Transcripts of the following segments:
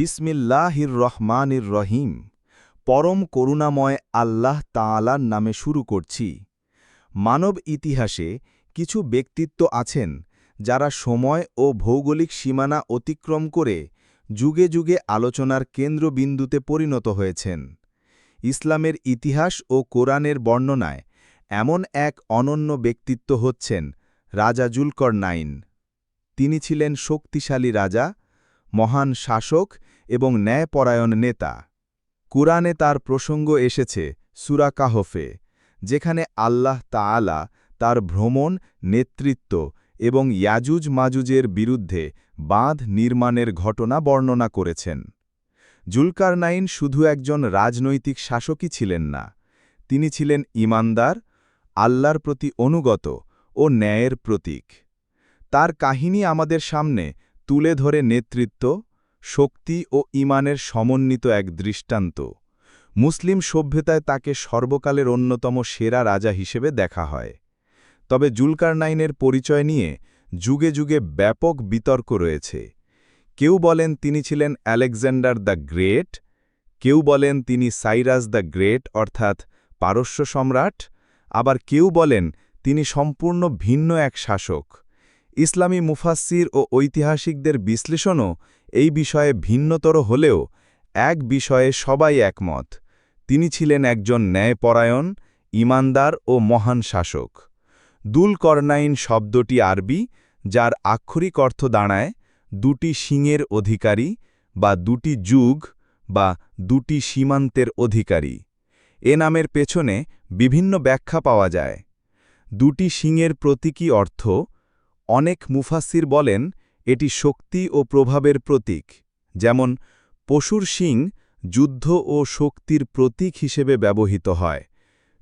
বিসমিল্লাহির রহমানির রহিম পরম করুণাময় আল্লাহ তাআলার নামে শুরু করছি। মানব ইতিহাসে কিছু ব্যক্তিত্ব আছেন যারা সময় ও ভৌগোলিক সীমানা অতিক্রম করে যুগে যুগে আলোচনার কেন্দ্রবিন্দুতে পরিণত হয়েছেন। ইসলামের ইতিহাস ও কোরআনের বর্ণনায় এমন এক অনন্য ব্যক্তিত্ব হচ্ছেন রাজা জুলকর নাইন তিনি ছিলেন শক্তিশালী রাজা, মহান শাসক এবং ন্যায়পরায়ণ নেতা। কুরআনে তার প্রসঙ্গ এসেছে সুরা কাহফে, যেখানে আল্লাহ তাআলা তার ভ্রমণ, নেতৃত্ব এবং ইয়াজুজ মাজুজের বিরুদ্ধে বাঁধ নির্মাণের ঘটনা বর্ণনা করেছেন। জুলকারনাইন শুধু একজন রাজনৈতিক শাসকই ছিলেন না, তিনি ছিলেন ইমানদার, আল্লাহর প্রতি অনুগত ও ন্যায়ের প্রতীক। তার কাহিনী আমাদের সামনে তুলে ধরে নেতৃত্ব শক্তি ও ইমানের সমন্বিত এক দৃষ্টান্ত। মুসলিম সভ্যতায় তাকে সর্বকালের অন্যতম সেরা রাজা হিসেবে দেখা হয়। তবে জুলকারনাইনের পরিচয় নিয়ে যুগে যুগে ব্যাপক বিতর্ক রয়েছে। কেউ বলেন তিনি ছিলেন আলেকজান্ডার দ্য গ্রেট, কেউ বলেন তিনি সাইরাস দ্য গ্রেট, অর্থাৎ পারস্য সম্রাট, আবার কেউ বলেন তিনি সম্পূর্ণ ভিন্ন এক শাসক। ইসলামী মুফাসির ও ঐতিহাসিকদের বিশ্লেষণও এই বিষয়ে ভিন্নতর হলেও এক বিষয়ে সবাই একমত। তিনি ছিলেন একজন ন্যায়পরায়ণ, ইমানদার ও মহান শাসক। দুল করনাইন শব্দটি আরবি, যার আক্ষরিক অর্থ দাঁড়ায়, দুটি শিঙের অধিকারী বা দুটি যুগ বা দুটি সীমান্তের অধিকারী। এ নামের পেছনে বিভিন্ন ব্যাখ্যা পাওয়া যায়। দুটি শিঙের প্রতীকী অর্থ অনেক মুফাসির বলেন, এটি শক্তি ও প্রভাবের প্রতীক, যেমন পশুর শিং যুদ্ধ ও শক্তির প্রতীক হিসেবে ব্যবহৃত হয়।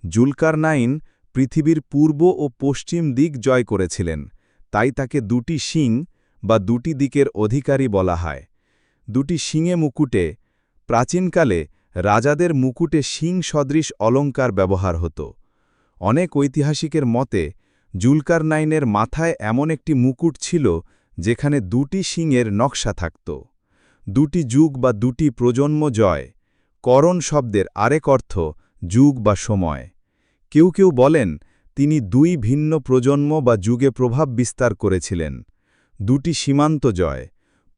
জুলকার নাইন পৃথিবীর পূর্ব ও পশ্চিম দিক জয় করেছিলেন, তাই তাকে দুটি শিং বা দুটি দিকের অধিকারী বলা হয়। দুটি শিঙে মুকুটে, প্রাচীনকালে রাজাদের মুকুটে শিং সদৃশ অলঙ্কার ব্যবহার হতো। অনেক ঐতিহাসিকের মতে জুলকার নাইনের মাথায় এমন একটি মুকুট ছিল, যেখানে দুটি শিংয়ের নকশা থাকত। দুটি যুগ বা দুটি প্রজন্ম জয়, করণ শব্দের আরেক অর্থ যুগ বা সময়। কেউ কেউ বলেন, তিনি দুই ভিন্ন প্রজন্ম বা যুগে প্রভাব বিস্তার করেছিলেন। দুটি সীমান্ত জয়,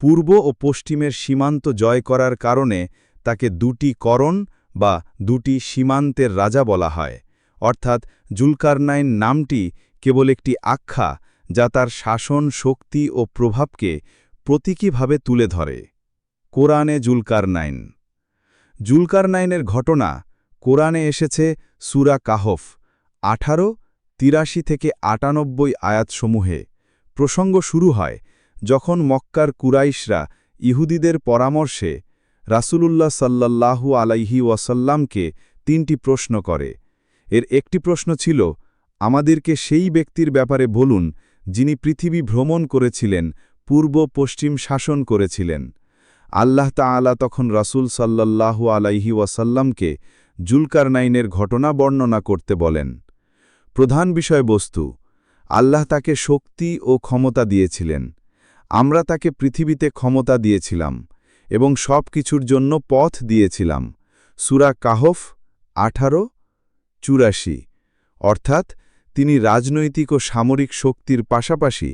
পূর্ব ও পশ্চিমের সীমান্ত জয় করার কারণে তাকে দুটি করণ বা দুটি সীমান্তের রাজা বলা হয়। অর্থাৎ জুলকারনাইন নামটি কেবল একটি আখ্যা যা তার শাসন, শক্তি ও প্রভাবকে প্রতীকীভাবে তুলে ধরে। কোরআনে জুলকারনাইন। জুলকারনাইনের ঘটনা কোরআনে এসেছে সুরা কাহফ, আঠারো, তিরাশি থেকে আটানব্বই আয়াতসমূহে। প্রসঙ্গ শুরু হয় যখন মক্কার কুরাইশরা ইহুদিদের পরামর্শে রাসূলুল্লাহ সাল্লাল্লাহু আলাইহি ওয়াসাল্লামকে তিনটি প্রশ্ন করে। এর একটি প্রশ্ন ছিল আমাদেরকে সেই ব্যক্তির ব্যাপারে বলুন, যিনি পৃথিবী ভ্রমণ করেছিলেন, পূর্ব পশ্চিম শাসন করেছিলেন। আল্লাহ তাআলা তখন রাসূল সাল্লাল্লাহু আলাইহি ওয়াসাল্লামকে জুলকারনাইনের ঘটনা বর্ণনা করতে বলেন। প্রধান বিষয়বস্তু, আল্লাহ তাকে শক্তি ও ক্ষমতা দিয়েছিলেন। আমরা তাকে পৃথিবীতে ক্ষমতা দিয়েছিলাম এবং সব কিছুর জন্য পথ দিয়েছিলাম। সুরা কাহফ আঠারো, চুরাশি। অর্থাৎ তিনি রাজনৈতিক ও সামরিক শক্তির পাশাপাশি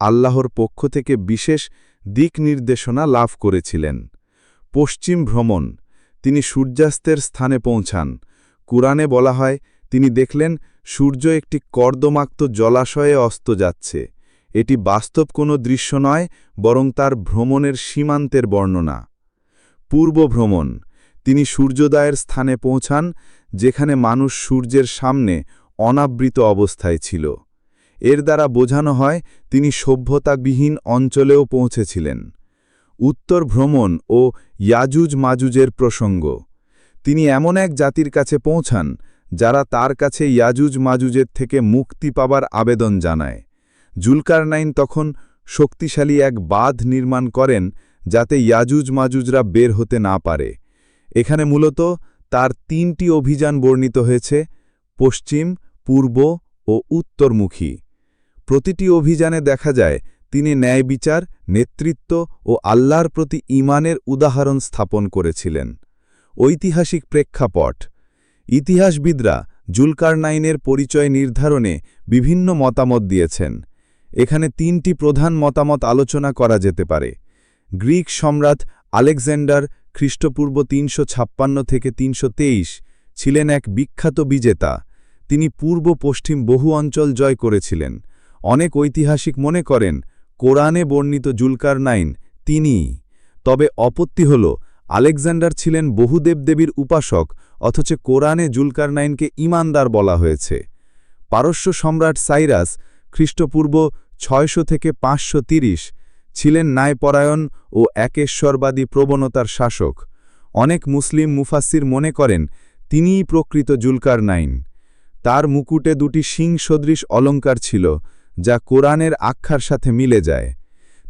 আল্লাহর পক্ষ থেকে বিশেষ দিক নির্দেশনা লাভ করেছিলেন। পশ্চিম ভ্রমণ, তিনি সূর্যাস্তের স্থানে পৌঁছান। কুরআনে বলা হয়, তিনি দেখলেন, সূর্য একটি কর্দমাক্ত জলাশয়ে অস্ত যাচ্ছে। এটি বাস্তব কোনো দৃশ্য নয়, বরং তার ভ্রমণের সীমান্তের বর্ণনা। পূর্ব ভ্রমণ, তিনি সূর্যোদয়ের স্থানে পৌঁছান, যেখানে মানুষ সূর্যের সামনে অনাবৃত অবস্থায় ছিল। এর দ্বারা বোঝানো হয়, তিনি সভ্যতাবিহীন অঞ্চলেও পৌঁছেছিলেন। উত্তর ভ্রমণ ও ইয়াজুজ মাজুজের প্রসঙ্গ। তিনি এমন এক জাতির কাছে পৌঁছান, যারা তার কাছে ইয়াজুজ মাজুজের থেকে মুক্তি পাবার আবেদন জানায়। জুলকারনাইন তখন শক্তিশালী এক বাঁধ নির্মাণ করেন, যাতে ইয়াজুজ মাজুজরা বের হতে না পারে। এখানে মূলত তার তিনটি অভিযান বর্ণিত হয়েছে, পশ্চিম পূর্ব ও উত্তরমুখী। প্রতিটি অভিযানে দেখা যায়, তিনি ন্যায় বিচার, নেতৃত্ব ও আল্লাহর প্রতি ঈমানের উদাহরণ স্থাপন করেছিলেন। ঐতিহাসিক প্রেক্ষাপট। ইতিহাসবিদরা জুলকারনাইনের পরিচয় নির্ধারণে বিভিন্ন মতামত দিয়েছেন। এখানে তিনটি প্রধান মতামত আলোচনা করা যেতে পারে। গ্রিক সম্রাট আলেকজান্ডার খ্রিস্টপূর্ব তিনশো ছাপ্পান্ন থেকে তিনশো তেইশ ছিলেন এক বিখ্যাত বিজেতা। তিনি পূর্ব পশ্চিম বহু অঞ্চল জয় করেছিলেন। অনেক ঐতিহাসিক মনে করেন, কোরআনে বর্ণিত জুলকারনাইন তিনিই তবে অপত্তি হল, আলেকজান্ডার ছিলেন বহু দেবদেবীর উপাসক, অথচ কোরআনে জুলকারনাইনকে ইমানদার বলা হয়েছে। পারস্য সম্রাট সাইরাস খ্রিস্টপূর্ব ছয়শো থেকে পাঁচশো ছিলেন ন্যায়পরায়ণ ও একেশ্বরবাদী প্রবণতার শাসক। অনেক মুসলিম মুফাসির মনে করেন, তিনিই প্রকৃত জুলকারনাইন। তার মুকুটে দুটি শিং সদৃশ অলঙ্কার ছিল, যা কোরআনের আখ্যার সাথে মিলে যায়।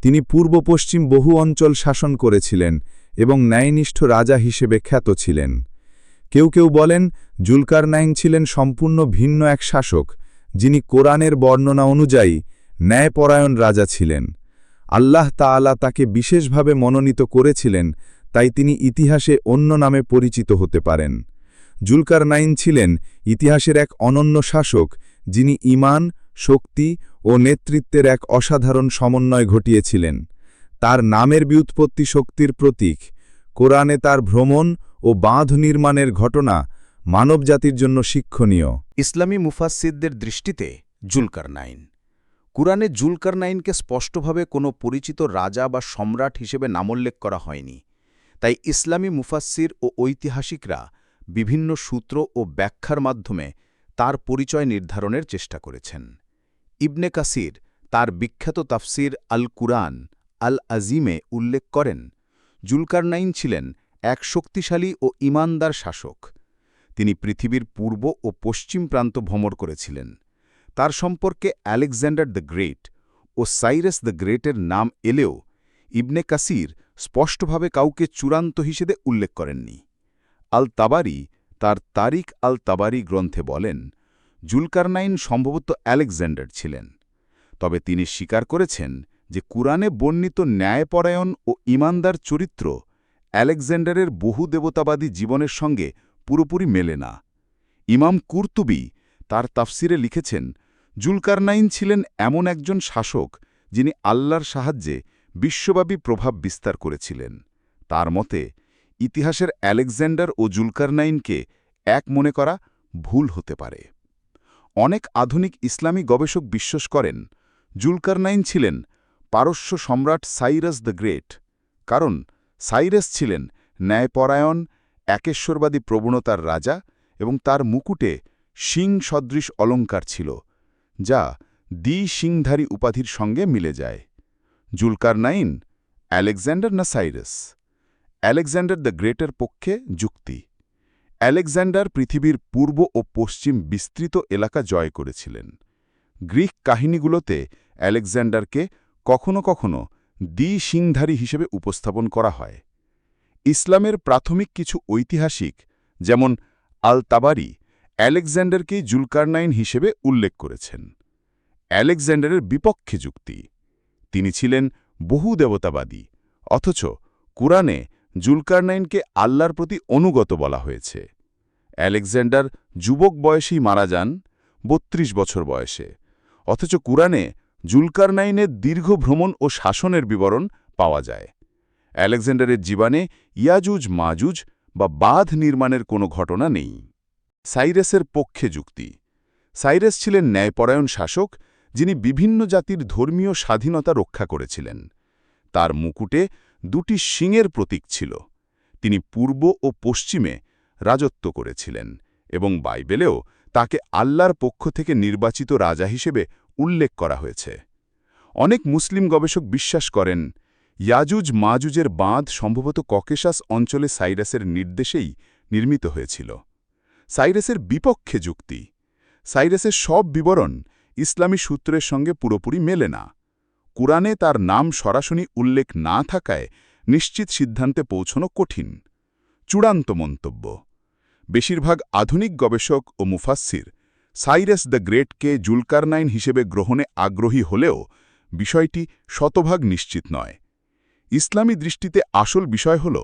তিনি পূর্ব পশ্চিম বহু অঞ্চল শাসন করেছিলেন এবং ন্যায়নিষ্ঠ রাজা হিসেবে খ্যাত ছিলেন। কেউ কেউ বলেন, জুলকারনাইন ছিলেন সম্পূর্ণ ভিন্ন এক শাসক, যিনি কোরআনের বর্ণনা অনুযায়ী ন্যায়পরায়ণ রাজা ছিলেন। আল্লাহ তাআলা তাকে বিশেষভাবে মনোনীত করেছিলেন, তাই তিনি ইতিহাসে অন্য নামে পরিচিত হতে পারেন। জুলকারনাইন ছিলেন ইতিহাসের এক অনন্য শাসক, যিনি ঈমান শক্তি ও নেতৃত্বের এক অসাধারণ সমন্বয় ঘটিয়েছিলেন। তার নামের বিউৎপত্তি শক্তির প্রতীক, কোরআনে তার ভ্রমণ ও বাঁধ নির্মাণের ঘটনা মানবজাতির জন্য শিক্ষণীয়। ইসলামী মুফাসসিদদের দৃষ্টিতে জুলকার জুলকারনাইন কুরআনে জুলকারনাইনকে স্পষ্টভাবে কোনো পরিচিত রাজা বা সম্রাট হিসেবে নামোল্লেখ করা হয়নি। তাই ইসলামী মুফাসসির ও ঐতিহাসিকরা বিভিন্ন সূত্র ও ব্যাখ্যার মাধ্যমে তার পরিচয় নির্ধারণের চেষ্টা করেছেন। ইবনে কাসির তার বিখ্যাত তাফসির আল কুরআন আল আজিমে উল্লেখ করেন, জুলকারনাইন ছিলেন এক শক্তিশালী ও ইমানদার শাসক। তিনি পৃথিবীর পূর্ব ও পশ্চিম প্রান্ত ভ্রমণ করেছিলেন। তার সম্পর্কে আলেকজান্ডার দ্য গ্রেট ও সাইরাস দ্য গ্রেটের নাম এলেও ইবনে কাসির স্পষ্টভাবে কাউকে চূড়ান্ত হিসেবে উল্লেখ করেননি। আল তাবারি তার তারিক আল তাবারি গ্রন্থে বলেন, জুলকারনাইন সম্ভবত আলেকজান্ডার ছিলেন। তবে তিনি স্বীকার করেছেন যে কুরআনে বর্ণিত ন্যায়পরায়ণ ও ইমানদার চরিত্র আলেকজান্ডারের বহু দেবতাবাদী জীবনের সঙ্গে পুরোপুরি মেলে না। ইমাম কুর্তুবি তার তাফসিরে লিখেছেন, জুলকারনাইন ছিলেন এমন একজন শাসক যিনি আল্লাহর সাহায্যে বিশ্বব্যাপী প্রভাব বিস্তার করেছিলেন। তার মতে ইতিহাসের আলেকজান্ডার ও জুলকারনাইনকে এক মনে করা ভুল হতে পারে। অনেক আধুনিক ইসলামী গবেষক বিশ্বাস করেন, জুলকারনাইন ছিলেন পারস্য সম্রাট সাইরাস দ্য গ্রেট, কারণ সাইরাস ছিলেন ন্যায়পরায়ণ, একেশ্বরবাদী প্রবণতার রাজা এবং তার মুকুটে শিং সদৃশ অলঙ্কার ছিল, যা দ্বি সিংধারী উপাধির সঙ্গে মিলে যায়। জুলকারনাইন আলেকজান্ডার না সাইরাস? আলেকজান্ডার দ্য গ্রেটের পক্ষে যুক্তি। আলেকজান্ডার পৃথিবীর পূর্ব ও পশ্চিম বিস্তৃত এলাকা জয় করেছিলেন। গ্রিক কাহিনীগুলোতে আলেকজান্ডারকে কখনো কখনো দ্বি সিংধারী হিসেবে উপস্থাপন করা হয়। ইসলামের প্রাথমিক কিছু ঐতিহাসিক, যেমন আল তাবারি জুলকারনাইন হিসেবে উল্লেখ করেছেন। আলেকজান্ডারের বিপক্ষে যুক্তি। তিনি ছিলেন বহু দেবতাবাদী, অথচ কুরআনে জুলকারনাইনকে আল্লাহর প্রতি অনুগত বলা হয়েছে। আলেকজান্ডার যুবক বয়সেই মারা যান, বত্রিশ বছর বয়সে। অথচ কুরআনে জুলকারনাইনের দীর্ঘ ভ্রমণ ও শাসনের বিবরণ পাওয়া যায়। আলেকজান্ডারের জীবনে ইয়াজুজ, মাজুজ বা বাঁধ নির্মাণের কোনো ঘটনা নেই। সাইরাসের পক্ষে যুক্তি। সাইরাস ছিলেন ন্যায়পরায়ণ শাসক, যিনি বিভিন্ন জাতির ধর্মীয় স্বাধীনতা রক্ষা করেছিলেন। তার মুকুটে দুটি শিংয়ের প্রতীক ছিল। তিনি পূর্ব ও পশ্চিমে রাজত্ব করেছিলেন এবং বাইবেলেও তাকে আল্লাহর পক্ষ থেকে নির্বাচিত রাজা হিসেবে উল্লেখ করা হয়েছে। অনেক মুসলিম গবেষক বিশ্বাস করেন, ইয়াজুজ মাজুজের বাঁধ সম্ভবত ককেশাস অঞ্চলে সাইরাসের নির্দেশেই নির্মিত হয়েছিল। সাইরাসের বিপক্ষে যুক্তি, সাইরাসের সব বিবরণ ইসলামী সূত্রের সঙ্গে পুরোপুরি মেলে না। কুরআনে তার নাম সরাসরি উল্লেখ না থাকায় নিশ্চিত সিদ্ধান্তে পৌঁছনো কঠিন। চূড়ান্ত মন্তব্য। বেশিরভাগ আধুনিক গবেষক ও মুফাসসির সাইরাস দ্য গ্রেটকে জুলকারনাইন হিসেবে গ্রহণে আগ্রহী হলেও বিষয়টি শতভাগ নিশ্চিত নয়। ইসলামী দৃষ্টিতে আসল বিষয় হল,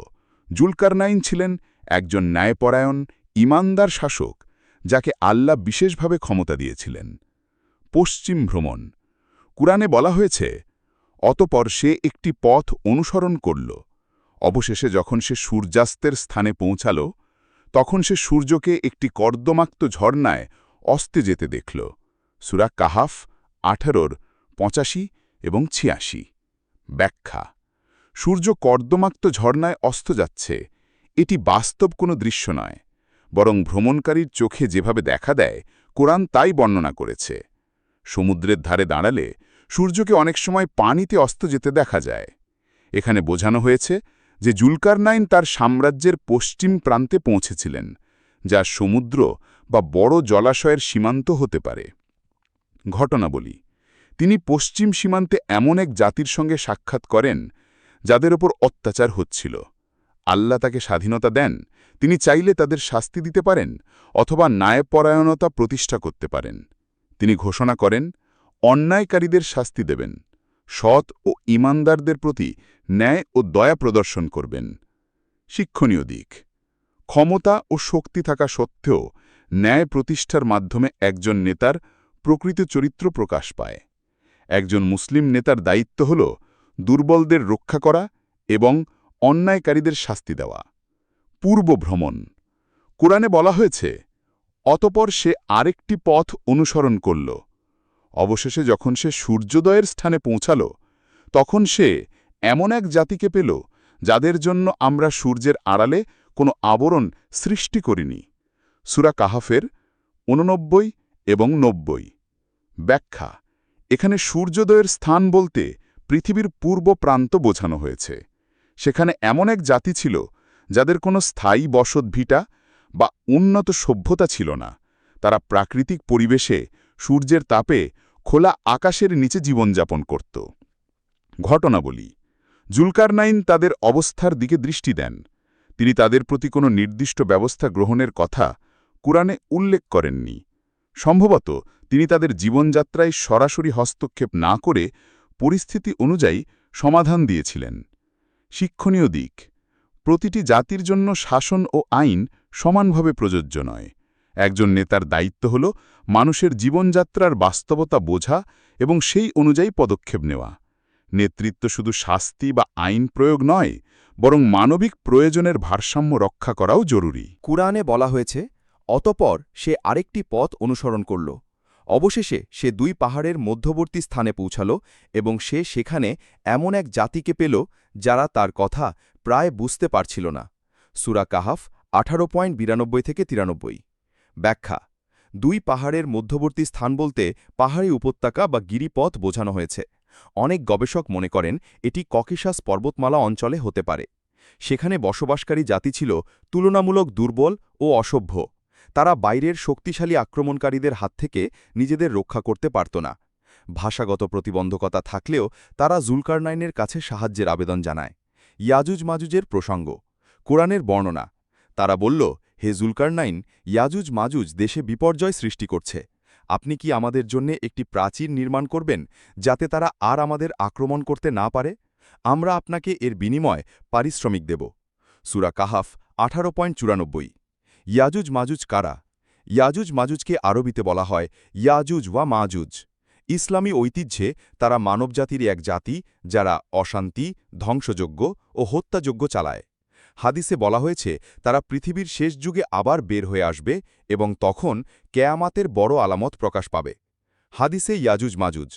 জুলকারনাইন ছিলেন একজন ন্যায়পরায়ণ, ইমানদার শাসক, যাকে আল্লাহ বিশেষভাবে ক্ষমতা দিয়েছিলেন। পশ্চিম ভ্রমণ। কুরআনে বলা হয়েছে, অতপর সে একটি পথ অনুসরণ করল। অবশেষে যখন সে সূর্যাস্তের স্থানে পৌঁছাল, তখন সে সূর্যকে একটি কর্দমাক্ত ঝর্ণায় অস্তে যেতে দেখল। সুরা কাহাফ, আঠারোর পঁচাশি এবং ছিয়াশি। ব্যাখ্যা, সূর্য কর্দমাক্ত ঝর্ণায় অস্ত যাচ্ছে, এটি বাস্তব কোনো দৃশ্য নয়, বরং ভ্রমণকারীর চোখে যেভাবে দেখা দেয়, কোরআন তাই বর্ণনা করেছে। সমুদ্রের ধারে দাঁড়ালে সূর্যকে অনেক সময় পানিতে অস্ত যেতে দেখা যায়। এখানে বোঝানো হয়েছে যে জুলকারনাইন তার সাম্রাজ্যের পশ্চিম প্রান্তে পৌঁছেছিলেন, যা সমুদ্র বা বড় জলাশয়ের সীমান্ত হতে পারে। ঘটনা বলি, তিনি পশ্চিম সীমান্তে এমন এক জাতির সঙ্গে সাক্ষাৎ করেন, যাদের ওপর অত্যাচার হচ্ছিল। আল্লাহ তাকে স্বাধীনতা দেন, তিনি চাইলে তাদের শাস্তি দিতে পারেন অথবা ন্যায়পরায়ণতা প্রতিষ্ঠা করতে পারেন। তিনি ঘোষণা করেন, অন্যায়কারীদের শাস্তি দেবেন, সৎ ও ইমানদারদের প্রতি ন্যায় ও দয়া প্রদর্শন করবেন। শিক্ষণীয় দিক, ক্ষমতা ও শক্তি থাকা সত্ত্বেও ন্যায় প্রতিষ্ঠার মাধ্যমে একজন নেতার প্রকৃত চরিত্র প্রকাশ পায়। একজন মুসলিম নেতার দায়িত্ব হল দুর্বলদের রক্ষা করা এবং অন্যায়কারীদের শাস্তি দেওয়া। পূর্ব ভ্রমণ, কোরআনে বলা হয়েছে অতপর সে আরেকটি পথ অনুসরণ করল। অবশেষে যখন সে সূর্যোদয়ের স্থানে পৌঁছাল, তখন সে এমন এক জাতিকে পেল, যাদের জন্য আমরা সূর্যের আড়ালে কোনো আবরণ সৃষ্টি করিনি। সুরা কাহাফের উননব্বই এবং নব্বই। ব্যাখ্যা, এখানে সূর্যোদয়ের স্থান বলতে পৃথিবীর পূর্ব প্রান্ত বোঝানো হয়েছে। সেখানে এমন এক জাতি ছিল, যাদের কোনো স্থায়ী বসত ভিটা বা উন্নত সভ্যতা ছিল না। তারা প্রাকৃতিক পরিবেশে সূর্যের তাপে খোলা আকাশের নিচে জীবনযাপন করত। ঘটনা ঘটনাবলী। জুলকারনাইন তাদের অবস্থার দিকে দৃষ্টি দেন। তিনি তাদের প্রতি কোনো নির্দিষ্ট ব্যবস্থা গ্রহণের কথা কুরআনে উল্লেখ করেননি। সম্ভবত তিনি তাদের জীবনযাত্রায় সরাসরি হস্তক্ষেপ না করে পরিস্থিতি অনুযায়ী সমাধান দিয়েছিলেন। শিক্ষণীয় দিক। প্রতিটি জাতির জন্য শাসন ও আইন সমানভাবে প্রযোজ্য নয়। একজন নেতার দায়িত্ব হল মানুষের জীবনযাত্রার বাস্তবতা বোঝা এবং সেই অনুযায়ী পদক্ষেপ নেওয়া। নেতৃত্ব শুধু শাস্তি বা আইন প্রয়োগ নয়, বরং মানবিক প্রয়োজনের ভারসাম্য রক্ষা করাও জরুরি। কুরআনে বলা হয়েছে, অতপর সে আরেকটি পথ অনুসরণ করল। অবশেষে সে দুই পাহাড়ের মধ্যবর্তী স্থানে পৌঁছাল এবং সে সেখানে এমন এক জাতিকে পেল যারা তার কথা প্রায় বুঝতে পারছিল না। সুরা কাহাফ আঠারো পয়েন্ট বিরানব্বই থেকে তিরানব্বই। ব্যাখ্যা, দুই পাহাড়ের মধ্যবর্তী স্থান বলতে পাহাড়ি উপত্যকা বা গিরিপথ বোঝানো হয়েছে। অনেক গবেষক মনে করেন এটি ককেশাস পর্বতমালা অঞ্চলে হতে পারে। সেখানে বসবাসকারী জাতি ছিল তুলনামূলক দুর্বল ও অসভ্য। তারা বাইরের শক্তিশালী আক্রমণকারীদের হাত থেকে নিজেদের রক্ষা করতে পারত না। ভাষাগত প্রতিবন্ধকতা থাকলেও তারা জুলকারনাইনের কাছে সাহায্যের আবেদন জানায়। ইয়াজুজ মাজুজের প্রসঙ্গ, কোরআনের বর্ণনা তারা বলল, হে জুলকারনাইন, ইয়াজুজ মাজুজ দেশে বিপর্যয় সৃষ্টি করছে। আপনি কি আমাদের জন্য একটি প্রাচীর নির্মাণ করবেন, যাতে তারা আর আমাদের আক্রমণ করতে না পারে? আমরা আপনাকে এর বিনিময় পারিশ্রমিক দেব। সুরা কাহাফ, আঠারো পয়েন্ট চুরানব্বই। ইয়াজুজ মাজুজ কারা? ইয়াজুজ মাজুজকে আরবিতে বলা হয় ইয়াজুজ ওয়া মাজুজ। ইসলামী ঐতিহ্যে তারা মানবজাতির এক জাতি, যারা অশান্তি ধ্বংসযোগ্য ও হত্যাযোগ্য চালায়। হাদিসে বলা হয়েছে, তারা পৃথিবীর শেষ যুগে আবার বের হয়ে আসবে এবং তখন কেয়ামাতের বড় আলামত প্রকাশ পাবে। হাদিসে ইয়াজুজ মাজুজ।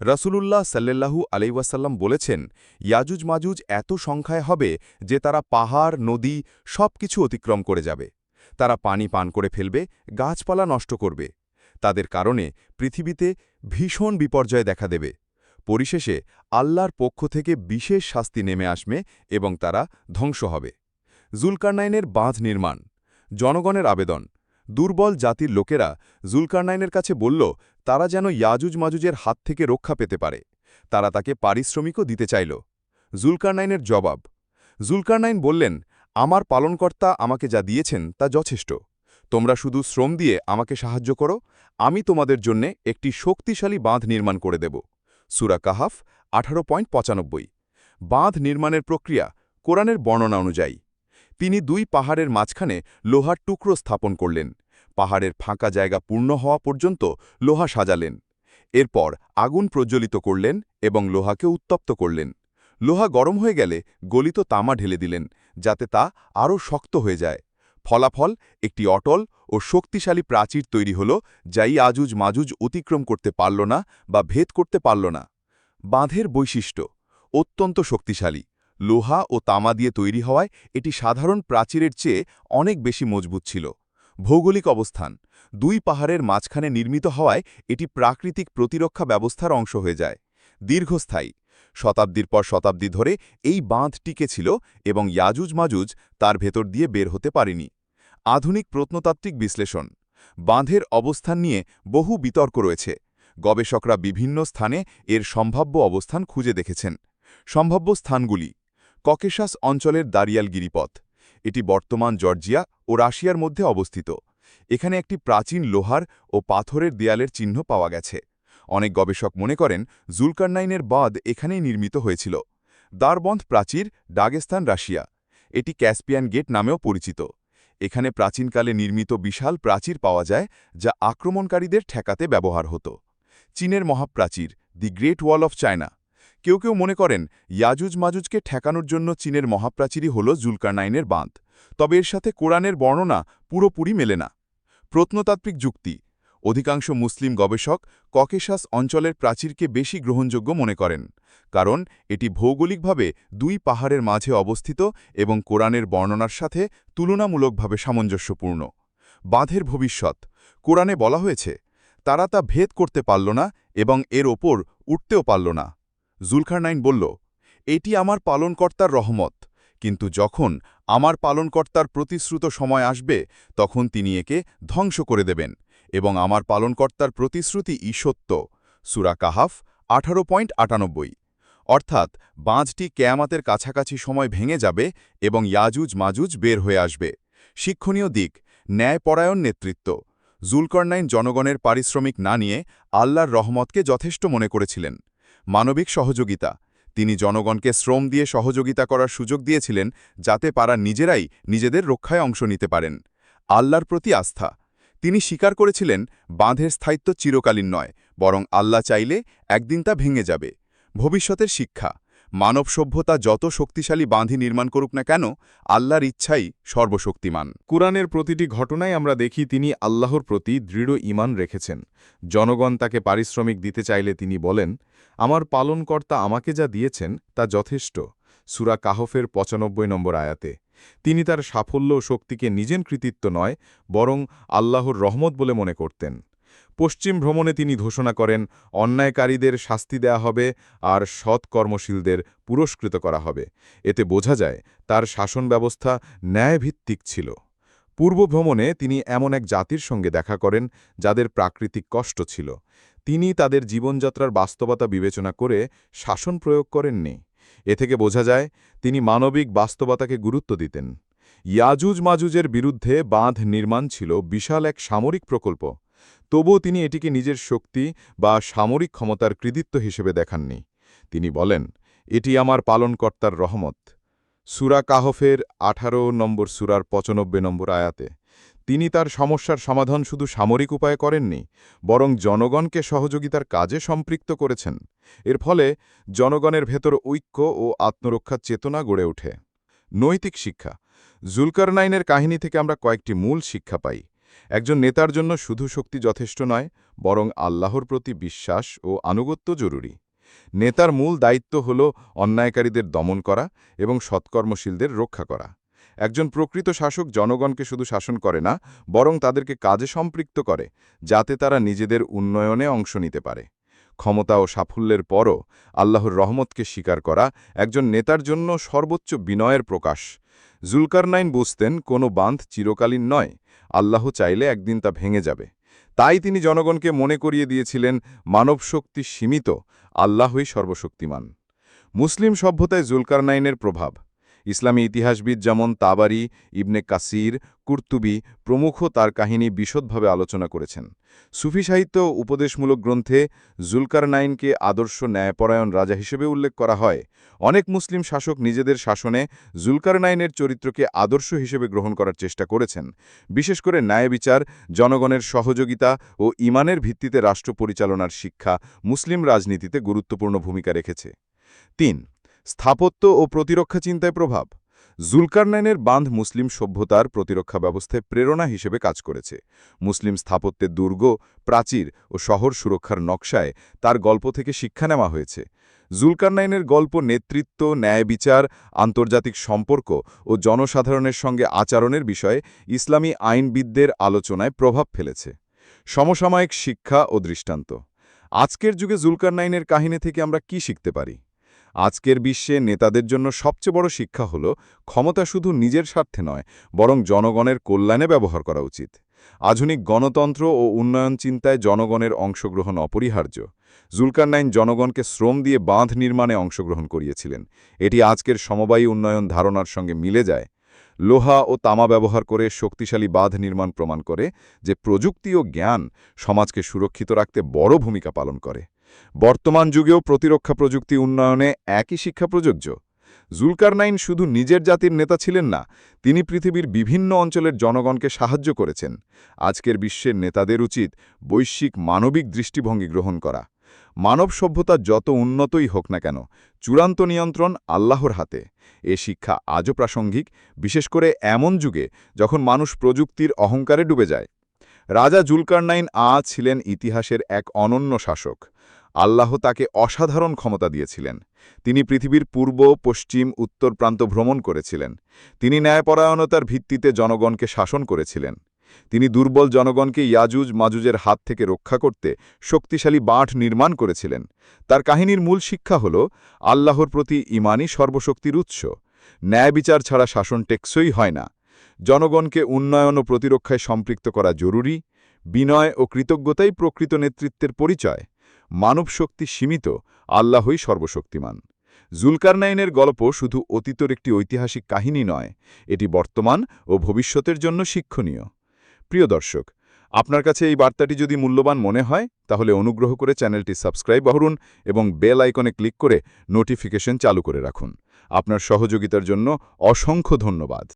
রসুলুল্লাহ সাল্লাল্লাহু আলাইওয়াসাল্লাম বলেছেন, ইয়াজুজ মাজুজ এত সংখ্যায় হবে যে তারা পাহাড়, নদী সব কিছু অতিক্রম করে যাবে। তারা পানি পান করে ফেলবে, গাছপালা নষ্ট করবে। তাদের কারণে পৃথিবীতে ভীষণ বিপর্যয় দেখা দেবে। পরিশেষে আল্লাহর পক্ষ থেকে বিশেষ শাস্তি নেমে আসবে এবং তারা ধ্বংস হবে। জুলকারনাইনের বাঁধ নির্মাণ, জনগণের আবেদন। দুর্বল জাতির লোকেরা জুলকারনাইনের কাছে বলল, তারা যেন ইয়াজুজ মাজুজের হাত থেকে রক্ষা পেতে পারে। তারা তাকে পারিশ্রমিকও দিতে চাইল। জুলকারনাইনের জবাব, জুলকারনাইন বললেন, আমার পালনকর্তা আমাকে যা দিয়েছেন তা যথেষ্ট। তোমরা শুধু শ্রম দিয়ে আমাকে সাহায্য করো। আমি তোমাদের জন্যে একটি শক্তিশালী বাঁধ নির্মাণ করে দেব সুরা কাহাফ, আঠারো পয়েন্ট পঁচানব্বই। বাঁধ নির্মাণের প্রক্রিয়া, কোরআনের বর্ণনা অনুযায়ী। তিনি দুই পাহাড়ের মাঝখানে লোহার টুকরো স্থাপন করলেন। পাহাড়ের ফাঁকা জায়গা পূর্ণ হওয়া পর্যন্ত লোহা সাজালেন। এরপর আগুন প্রজ্বলিত করলেন এবং লোহাকে উত্তপ্ত করলেন। লোহা গরম হয়ে গেলে গলিত তামা ঢেলে দিলেন, যাতে তা আরও শক্ত হয়ে যায়। ফলাফল, একটি অটল ও শক্তিশালী প্রাচীর তৈরি হল, যাই আজুজ মাজুজ অতিক্রম করতে পারল না বা ভেদ করতে পারল না। বাঁধের বৈশিষ্ট্য, অত্যন্ত শক্তিশালী। লোহা ও তামা দিয়ে তৈরি হওয়ায় এটি সাধারণ প্রাচীরের চেয়ে অনেক বেশি মজবুত ছিল। ভৌগোলিক অবস্থান, দুই পাহাড়ের মাঝখানে নির্মিত হওয়ায় এটি প্রাকৃতিক প্রতিরক্ষা ব্যবস্থার অংশ হয়ে যায়। দীর্ঘস্থায়ী, শতাব্দীর পর শতাব্দী ধরে এই বাঁধ টিকেছিল এবং ইয়াজুজ মাজুজ তার ভেতর দিয়ে বের হতে পারেনি। আধুনিক প্রত্নতাত্ত্বিক বিশ্লেষণ। বাঁধের অবস্থান নিয়ে বহু বিতর্ক রয়েছে। গবেষকরা বিভিন্ন স্থানে এর সম্ভাব্য অবস্থান খুঁজে দেখেছেন। সম্ভাব্য স্থানগুলি ককেশাস অঞ্চলের দারিয়াল গিরিপথ। এটি বর্তমান জর্জিয়া ও রাশিয়ার মধ্যে অবস্থিত। এখানে একটি প্রাচীন লোহার ও পাথরের দেয়ালের চিহ্ন পাওয়া গেছে। অনেক গবেষক মনে করেন জুলকারনাইনের বাঁধ এখানেই নির্মিত হয়েছিল। দারবন্ধ প্রাচীর ডাগেস্তান, রাশিয়া। এটি ক্যাসপিয়ান গেট নামেও পরিচিত। এখানে প্রাচীনকালে নির্মিত বিশাল প্রাচীর পাওয়া যায়, যা আক্রমণকারীদের ঠেকাতে ব্যবহার হতো। চীনের মহাপ্রাচীর, the great wall of China কেউ কেউ মনে করেন, ইয়াজুজ মাজুজকে ঠেকানোর জন্য চীনের মহাপ্রাচীরই হল জুলকারনাইনের বাঁধ তবে এর সাথে কোরআনের বর্ণনা পুরোপুরি মেলে না। প্রত্নতাত্ত্বিক যুক্তি অধিকাংশ মুসলিম গবেষক ককেশাস অঞ্চলের প্রাচীরকে বেশি গ্রহণযোগ্য মনে করেন, কারণ এটি ভৌগোলিকভাবে দুই পাহাড়ের মাঝে অবস্থিত এবং কোরআনের বর্ণনার সাথে তুলনামূলকভাবে সামঞ্জস্যপূর্ণ। বাঁধের ভবিষ্যৎ। কোরআনে বলা হয়েছে, তারা তা ভেদ করতে পারল না এবং এর ওপর উঠতেও পারল না। জুলখারনাইন বলল, এটি আমার পালনকর্তার রহমত, কিন্তু যখন আমার পালনকর্তার প্রতিশ্রুত সময় আসবে, তখন তিনি একে ধ্বংস করে দেবেন। এবং আমার পালনকর্তার প্রতিশ্রুতি ই সত্য সুরা কাহাফ, আঠারো পয়েন্ট আটানব্বই। অর্থাৎ, বাঁধটি কেয়ামাতের কাছাকাছি সময় ভেঙে যাবে এবং ইয়াজুজ মাজুজ বের হয়ে আসবে। শিক্ষণীয় দিক, ন্যায়পরায়ণ নেতৃত্ব। জুলকর্নাইন জনগণের পারিশ্রমিক না নিয়ে আল্লাহর রহমতকে যথেষ্ট মনে করেছিলেন। মানবিক সহযোগিতা। তিনি জনগণকে শ্রম দিয়ে সহযোগিতা করার সুযোগ দিয়েছিলেন যাতে পারা নিজেরাই নিজেদের রক্ষায় অংশ নিতে পারেন। আল্লাহর প্রতি আস্থা। তিনি স্বীকার করেছিলেন, বাঁধের স্থায়িত্ব চিরকালীন নয়, বরং আল্লাহ চাইলে একদিন তা ভেঙে যাবে। ভবিষ্যতের শিক্ষা, মানব সভ্যতা যত শক্তিশালী বাঁধি নির্মাণ করুক না কেন, আল্লাহর ইচ্ছাই সর্বশক্তিমান। কুরআনের প্রতিটি ঘটনায় আমরা দেখি তিনি আল্লাহর প্রতি দৃঢ় ঈমান রেখেছেন। জনগণ তাকে পারিশ্রমিক দিতে চাইলে তিনি বলেন, আমার পালনকর্তা আমাকে যা দিয়েছেন তা যথেষ্ট। সুরা কাহফের পঁচানব্বই নম্বর আয়াতে। তিনি তার সাফল্য ও শক্তিকে নিজের কৃতিত্ব নয়, বরং আল্লাহর রহমত বলে মনে করতেন। পশ্চিম ভ্রমণে তিনি ঘোষণা করেন, অন্যায়কারীদের শাস্তি দেয়া হবে আর সৎ কর্মশীলদের পুরস্কৃত করা হবে। এতে বোঝা যায়, তার শাসন ব্যবস্থা ন্যায়ভিত্তিক ছিল। পূর্ব ভ্রমণে তিনি এমন এক জাতির সঙ্গে দেখা করেন, যাদের প্রাকৃতিক কষ্ট ছিল। তিনি তাদের জীবনযাত্রার বাস্তবতা বিবেচনা করে শাসন প্রয়োগ করেননি। এ থেকে বোঝা যায়, তিনি মানবিক বাস্তবতাকে গুরুত্ব দিতেন। ইয়াজুজ মাজুজের বিরুদ্ধে বাঁধ নির্মাণ ছিল বিশাল এক সামরিক প্রকল্প। তবুও তিনি এটিকে নিজের শক্তি বা সামরিক ক্ষমতার কৃতিত্ব হিসেবে দেখাননি। তিনি বলেন, এটি আমার পালনকর্তার রহমত। সুরা কাহফের আঠারো নম্বর সুরার পঁচানব্বই নম্বর আয়াতে তিনি তার সমস্যার সমাধান শুধু সামরিক উপায়ে করেননি, বরং জনগণকে সহযোগিতার কাজে সম্পৃক্ত করেছেন। এর ফলে জনগণের ভেতর ঐক্য ও আত্মরক্ষার চেতনা গড়ে ওঠে। নৈতিক শিক্ষা। জুলকারনাইনের কাহিনী থেকে আমরা কয়েকটি মূল শিক্ষা পাই। একজন নেতার জন্য শুধু শক্তি যথেষ্ট নয়, বরং আল্লাহর প্রতি বিশ্বাস ও আনুগত্য জরুরি। নেতার মূল দায়িত্ব হল অন্যায়কারীদের দমন করা এবং সৎকর্মশীলদের রক্ষা করা। একজন প্রকৃত শাসক জনগণকে শুধু শাসন করে না, বরং তাদেরকে কাজে সম্পৃক্ত করে, যাতে তারা নিজেদের উন্নয়নে অংশ নিতে পারে। ক্ষমতা ও সাফল্যের পরও আল্লাহর রহমতকে স্বীকার করা একজন নেতার জন্য সর্বোচ্চ বিনয়ের প্রকাশ। জুলকারনাইন বুঝতেন, কোনো বাঁধ চিরকালীন নয়, আল্লাহ চাইলে একদিন তা ভেঙে যাবে। তাই তিনি জনগণকে মনে করিয়ে দিয়েছিলেন, মানব শক্তি সীমিত, আল্লাহই সর্বশক্তিমান। মুসলিম সভ্যতায় জুলকারনাইনের প্রভাব ইসলামী ইতিহাসবিদ যেমন তাবারি, ইবনে কাসির, কুর্তুবি প্রমুখ তার কাহিনী বিশদভাবে আলোচনা করেছেন। সুফি সাহিত্য উপদেশমূলক গ্রন্থে জুলকারনাইনকে আদর্শ ন্যায়পরায়ণ রাজা হিসেবে উল্লেখ করা হয়। অনেক মুসলিম শাসক নিজেদের শাসনে জুলকারনাইনের চরিত্রকে আদর্শ হিসেবে গ্রহণ করার চেষ্টা করেছেন। বিশেষ করে ন্যায় বিচার, জনগণের সহযোগিতা ও ইমানের ভিত্তিতে রাষ্ট্র পরিচালনার শিক্ষা মুসলিম রাজনীতিতে গুরুত্বপূর্ণ ভূমিকা রেখেছে। তিন স্থাপত্য ও প্রতিরক্ষা চিন্তায় প্রভাব। জুলকারনাইনের বাঁধ মুসলিম সভ্যতার প্রতিরক্ষা ব্যবস্থায় প্রেরণা হিসেবে কাজ করেছে। মুসলিম স্থাপত্যের দুর্গ, প্রাচীর ও শহর সুরক্ষার নকশায় তার গল্প থেকে শিক্ষা নেওয়া হয়েছে। জুলকারনাইনের গল্প নেতৃত্ব, ন্যায় বিচার, আন্তর্জাতিক সম্পর্ক ও জনসাধারণের সঙ্গে আচরণের বিষয়ে ইসলামী আইনবিদদের আলোচনায় প্রভাব ফেলেছে। সমসাময়িক শিক্ষা ও দৃষ্টান্ত। আজকের যুগে জুলকারনাইনের কাহিনী থেকে আমরা কি শিখতে পারি? আজকের বিশ্বে নেতাদের জন্য সবচেয়ে বড় শিক্ষা হল, ক্ষমতা শুধু নিজের স্বার্থে নয়, বরং জনগণের কল্যাণে ব্যবহার করা উচিত। আধুনিক গণতন্ত্র ও উন্নয়ন চিন্তায় জনগণের অংশগ্রহণ অপরিহার্য। জুলকারনাইন জনগণকে শ্রম দিয়ে বাঁধ নির্মাণে অংশগ্রহণ করিয়েছিলেন। এটি আজকের সমবায়ী উন্নয়ন ধারণার সঙ্গে মিলে যায়। লোহা ও তামা ব্যবহার করে শক্তিশালী বাঁধ নির্মাণ প্রমাণ করে যে প্রযুক্তি ও জ্ঞান সমাজকে সুরক্ষিত রাখতে বড় ভূমিকা পালন করে। বর্তমান যুগেও প্রতিরক্ষা প্রযুক্তি উন্নয়নে একই শিক্ষা প্রযোজ্য। জুলকারনাইন শুধু নিজের জাতির নেতা ছিলেন না, তিনি পৃথিবীর বিভিন্ন অঞ্চলের জনগণকে সাহায্য করেছেন। আজকের বিশ্বের নেতাদের উচিত বৈশ্বিক মানবিক দৃষ্টিভঙ্গি গ্রহণ করা। মানব সভ্যতা যত উন্নতই হোক না কেন, চূড়ান্ত নিয়ন্ত্রণ আল্লাহর হাতে। এ শিক্ষা আজও প্রাসঙ্গিক, বিশেষ করে এমন যুগে যখন মানুষ প্রযুক্তির অহংকারে ডুবে যায়। রাজা জুলকারনাইন আ ছিলেন ইতিহাসের এক অনন্য শাসক। আল্লাহ তাকে অসাধারণ ক্ষমতা দিয়েছিলেন। তিনি পৃথিবীর পূর্ব, পশ্চিম, উত্তর প্রান্ত ভ্রমণ করেছিলেন। তিনি ন্যায়পরায়ণতার ভিত্তিতে জনগণকে শাসন করেছিলেন। তিনি দুর্বল জনগণকে ইয়াজুজ মাজুজের হাত থেকে রক্ষা করতে শক্তিশালী বাঁট নির্মাণ করেছিলেন। তার কাহিনীর মূল শিক্ষা হল, আল্লাহর প্রতি ইমানই সর্বশক্তির উৎস। ন্যায় বিচার ছাড়া শাসন টেকসই হয় না। জনগণকে উন্নয়ন ও প্রতিরক্ষায় সম্পৃক্ত করা জরুরি। বিনয় ও কৃতজ্ঞতাই প্রকৃত নেতৃত্বের পরিচয়। মানব শক্তি সীমিত, আল্লাহই সর্বশক্তিমান। জুলকারনাইনের গল্প শুধু অতীতের একটি ঐতিহাসিক কাহিনী নয়, এটি বর্তমান ও ভবিষ্যতের জন্য শিক্ষণীয়। প্রিয় দর্শক, আপনার কাছে এই বার্তাটি যদি মূল্যবান মনে হয়, তাহলে অনুগ্রহ করে চ্যানেলটি সাবস্ক্রাইব করুন এবং বেল আইকনে ক্লিক করে নোটিফিকেশন চালু করে রাখুন। আপনার সহযোগিতার জন্য অসংখ্য ধন্যবাদ।